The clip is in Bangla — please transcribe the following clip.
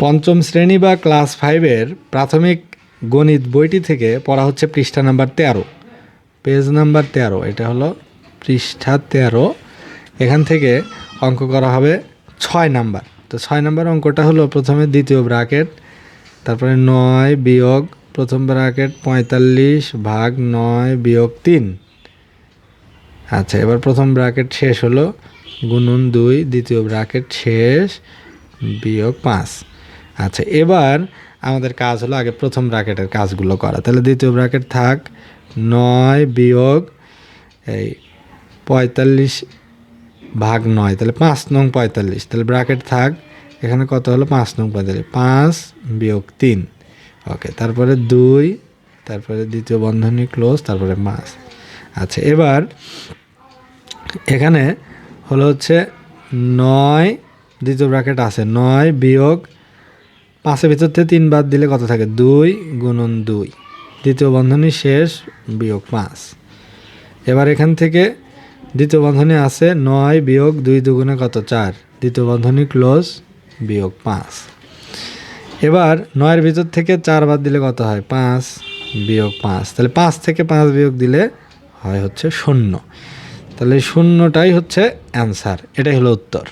পঞ্চম শ্রেণি বা ক্লাস ফাইভের প্রাথমিক গণিত বইটি থেকে পড়া হচ্ছে পৃষ্ঠা নাম্বার তেরো। পেজ নাম্বার তেরো, এটা হলো পৃষ্ঠা তেরো। এখান থেকে অঙ্ক করা হবে ছয় নাম্বার। তো ছয় নাম্বার অঙ্কটা হলো প্রথমে দ্বিতীয় ব্রাকেট তারপরে নয় বিয়োগ, প্রথম ব্রাকেট পঁয়তাল্লিশ ভাগ নয় বিয়োগ তিন। আচ্ছা এবার প্রথম ব্রাকেট শেষ হলো গুনুন দুই, দ্বিতীয় ব্রাকেট শেষ, বিয়োগ পাঁচ। আচ্ছা এবার আমাদের কাজ হলো আগে প্রথম ব্র্যাকেটের কাজগুলো করা। তাহলে দ্বিতীয় ব্র্যাকেট থাক নয় বিয়োগ এই পঁয়তাল্লিশ ভাগ নয়, তাহলে পাঁচ নং পঁয়তাল্লিশ। তাহলে ব্র্যাকেট থাক, এখানে কত হলো? পাঁচ নং পঁয়তাল্লিশ। পাঁচ বিয়োগ তিন। ওকে, তারপরে দুই, তারপরে দ্বিতীয় বন্ধনী ক্লোজ, তারপরে পাঁচ। আচ্ছা এবার এখানে হলো হচ্ছে নয়, দ্বিতীয় ব্র্যাকেট আছে, নয় বিয়োগ পাঁচের ভিতর থেকে তিন বাদ দিলে কত থাকে? দুই গুণন দুই। দ্বিতীয় বন্ধনী শেষ, বিয়োগ পাঁচ। এবার এখান থেকে দ্বিতীয় বন্ধনী আছে নয় বিয়োগ দুই দুগুণে কত? চার। দ্বিতীয় বন্ধনী ক্লোজ, বিয়োগ পাঁচ। এবার নয়ের ভিতর থেকে চার বাদ দিলে কত হয়? পাঁচ, বিয়োগ পাঁচ। তাহলে পাঁচ থেকে পাঁচ বিয়োগ দিলে হয় হচ্ছে শূন্য। তাহলে শূন্যটাই হচ্ছে অ্যান্সার। এটাই হলো উত্তর।